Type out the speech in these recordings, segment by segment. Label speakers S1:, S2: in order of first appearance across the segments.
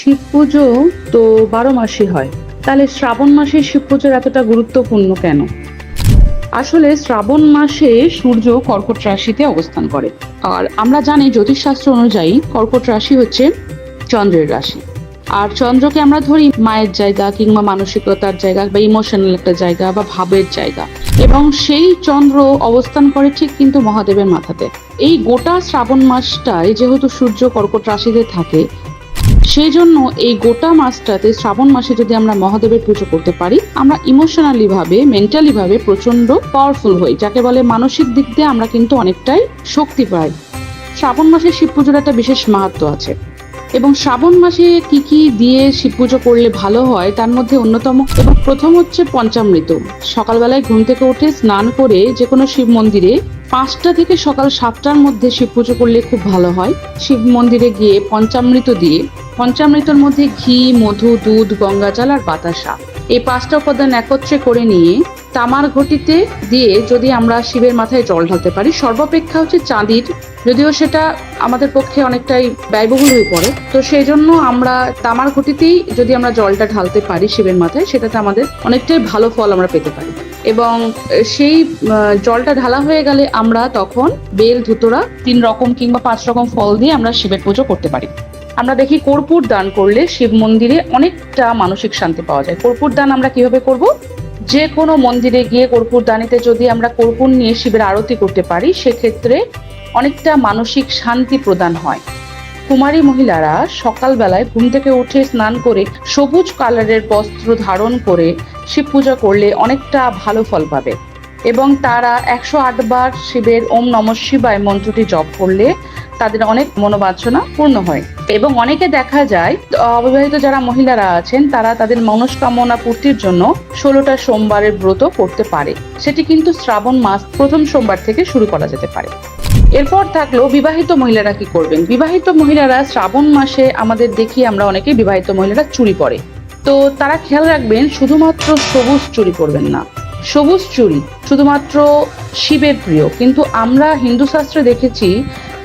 S1: শিব পুজো তো বারো মাসই হয়। তাহলে শ্রাবণ মাসে শিব পুজোর এতটা গুরুত্বপূর্ণ কেন? আসলে শ্রাবণ মাসে সূর্য কর্কট রাশিতে অবস্থান করে। আর আমরা জানি জ্যোতিষশাস্ত্র অনুযায়ী কর্কট রাশি হচ্ছে চন্দ্রের রাশি। আর চন্দ্রকে আমরা ধরি মায়ের জায়গা কিংবা মানসিকতার জায়গা বা ইমোশনাল একটা জায়গা বা ভাবের জায়গা। এবং সেই চন্দ্র অবস্থান করে ঠিক কিন্তু মহাদেবের মাথাতে। এই গোটা শ্রাবণ মাসটায় যেহেতু সূর্য কর্কট রাশিতে থাকে সেই জন্য এই গোটা মাসটাতে শ্রাবণ মাসে যদি আমরা মহাদেবের পুজো করতে পারি, আমরা ইমোশনালি ভাবে মেন্টালি ভাবে প্রচণ্ড পাওয়ারফুল হই, যাকে বলে মানসিক দিক দিয়ে আমরা কিন্তু অনেকটাই শক্তি পাই। শ্রাবণ মাসে শিব পুজোর একটা বিশেষ মাহাত্ম আছে। এবং শ্রাবণ মাসে কি কি দিয়ে শিব পুজো করলে ভালো হয়, তার মধ্যে অন্যতম এবং প্রথম হচ্ছে পঞ্চামৃত। সকালবেলায় ঘুম থেকে উঠে স্নান করে যে কোনো শিব মন্দিরে পাঁচটা থেকে সকাল সাতটার মধ্যে শিব পুজো করলে খুব ভালো হয়। শিব মন্দিরে গিয়ে পঞ্চামৃত দিয়ে পঞ্চামৃতর মধ্যে ঘি, মধু, দুধ গঙ্গাজল আর বাতাসা। এই পাঁচটা উপাদান একত্রে করে নিয়ে তামার ঘটিতে দিয়ে যদি আমরা শিবের মাথায় জল ঢালতে পারি, সর্বাপেক্ষা হচ্ছে চাঁদির। যদিও সেটা আমাদের পক্ষে অনেকটাই ব্যয়বহুল হয়ে পড়ে। তো সেই জন্য আমরা তামার ঘটিতেই যদি আমরা জলটা ঢালতে পারি শিবের মাথায়, সেটাতে আমাদের অনেকটাই ভালো ফল আমরা পেতে পারি। এবং সেই জলটা ঢালা হয়ে গেলে আমরা তখন বেল, ধুতরা তিন রকম কিংবা পাঁচ রকম ফল দিয়ে আমরা শিবের পুজো করতে পারি। আমরা দেখি কর্পূর দান করলে শিব মন্দিরে অনেকটা মানসিক শান্তি পাওয়া যায়। কর্পূর দান আমরা কীভাবে করব? যে কোনো মন্দিরে গিয়ে কর্পূর দানিতে যদি আমরা কর্পূর নিয়ে শিবের আরতি করতে পারি, সেক্ষেত্রে অনেকটা মানসিক শান্তি প্রদান হয়। কুমারী মহিলারা সকালবেলায় ঘুম থেকে উঠে স্নান করে সবুজ কালারের বস্ত্র ধারণ করে শিব পূজা করলে অনেকটা ভালো ফল পাবে। এবং তারা একশো আট বার শিবের ওম নম শিবায় মন্ত্রটি জপ করলে তাদের অনেক মনোবাঞ্ছনা পূর্ণ হয়। এবং অনেকে দেখা যায়, অবিবাহিত যারা মহিলারা আছেন, তারা তাদের মনস্কামনা পূর্তির জন্য ষোলোটা সোমবারের ব্রত করতে পারে। সেটি কিন্তু শ্রাবণ মাস প্রথম সোমবার থেকে শুরু করা যেতে পারে। এরপর থাকল বিবাহিত মহিলারা কি করবেন? বিবাহিত মহিলারা শ্রাবণ মাসে আমাদের দেখি আমরা অনেকেই বিবাহিত মহিলারা চুরি পরে তো তারা খেয়াল রাখবেন, শুধুমাত্র সবুজ চুরি করবেন না। সবুজ চুরি শুধুমাত্র শিবের প্রিয়। কিন্তু আমরা হিন্দু শাস্ত্রে দেখেছি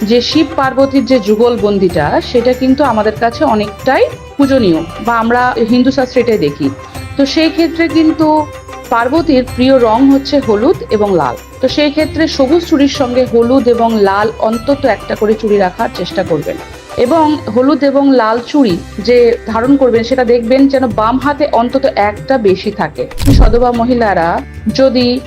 S1: যে শিব পার্বতীর যে যুগল বন্দিটা, সেটা কিন্তু আমাদের কাছে অনেকটাই পূজনীয় বা আমরা হিন্দু শাস্ত্রে এটাই দেখি। তো সেই ক্ষেত্রে কিন্তু পার্বতীর প্রিয় রং হচ্ছে হলুদ এবং লাল। তো সেই ক্ষেত্রে সবুজ চুড়ির সঙ্গে হলুদ এবং লাল অন্তত একটা করে চুড়ি রাখার চেষ্টা করবেন। এবং হলুদ এবং লাল চুড়ি যে ধারণ করবেন, সেটা দেখবেন যেন বাম হাতে অন্তত একটা বেশি থাকে। সধবা মহিলারা যদি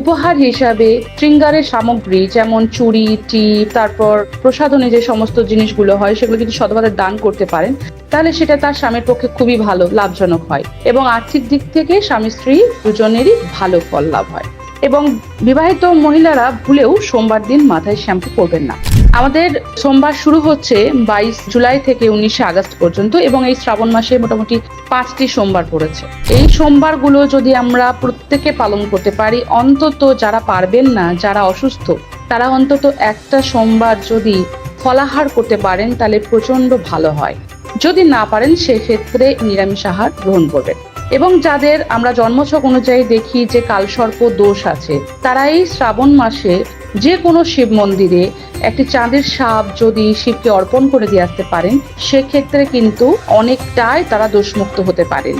S1: উপহার হিসাবে শৃঙ্গারের সামগ্রী, যেমন চুড়ি টিপ তারপর প্রসাধনে যে সমস্ত জিনিসগুলো হয়, সেগুলো যদি সদভাবে দান করতে পারেন, তাহলে সেটা তার স্বামীর পক্ষে খুবই ভালো, লাভজনক হয় এবং আর্থিক দিক থেকে স্বামী স্ত্রী দুজনেরই ভালো ফল লাভ হয়। এবং বিবাহিত মহিলারা ভুলেও সোমবার দিন মাথায় শ্যাম্পু করবেন না। আমাদের সোমবার শুরু হচ্ছে বাইশ জুলাই থেকে উনিশে আগস্ট পর্যন্ত এবং এই শ্রাবণ মাসে মোটামুটি পাঁচটি সোমবার পড়েছে। এই সোমবারগুলো যদি আমরা প্রত্যেকে পালন করতে পারি, অন্তত যারা পারবেন না, যারা অসুস্থ, তারা অন্তত একটা সোমবার যদি ফলাহার করতে পারেন, তাহলে প্রচণ্ড ভালো হয়। যদি না পারেন, সেক্ষেত্রে নিরামিষ আহার গ্রহণ করবেন। এবং যাদের আমরা জন্মছক অনুযায়ী দেখি যে কালসর্প দোষ আছে, তারা এই শ্রাবণ মাসে যে কোনো শিব মন্দিরে একটি চাঁদের সাপ যদি শিবকে অর্পণ করে দিয়ে আসতে পারেন, সেক্ষেত্রে কিন্তু অনেকটাই তারা দোষমুক্ত হতে পারেন।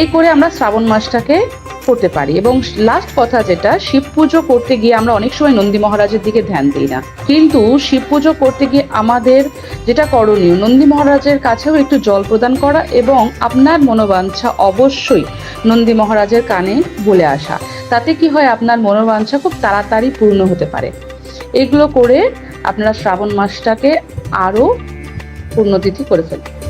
S1: এই করে আমরা শ্রাবণ মাসটাকে করতে পারি এবং লাস্ট কথা যেটা, শিব পুজো করতে গিয়ে আমরা অনেক সময় নন্দী মহারাজের দিকে ধ্যান দিই না। কিন্তু শিব পুজো করতে গিয়ে আমাদের যেটা করণীয়, নন্দী মহারাজের কাছেও একটু জল প্রদান করা এবং আপনার মনোবাঞ্ছা অবশ্যই নন্দী মহারাজের কানে বলে আসা। তাতে কি হয়, আপনার মনোবাঞ্ছা খুব তাড়াতাড়ি পূর্ণ হতে পারে। এগুলো করে আপনারা শ্রাবণ মাসটাকে আরও পূর্ণতিথি করে ফেলবেন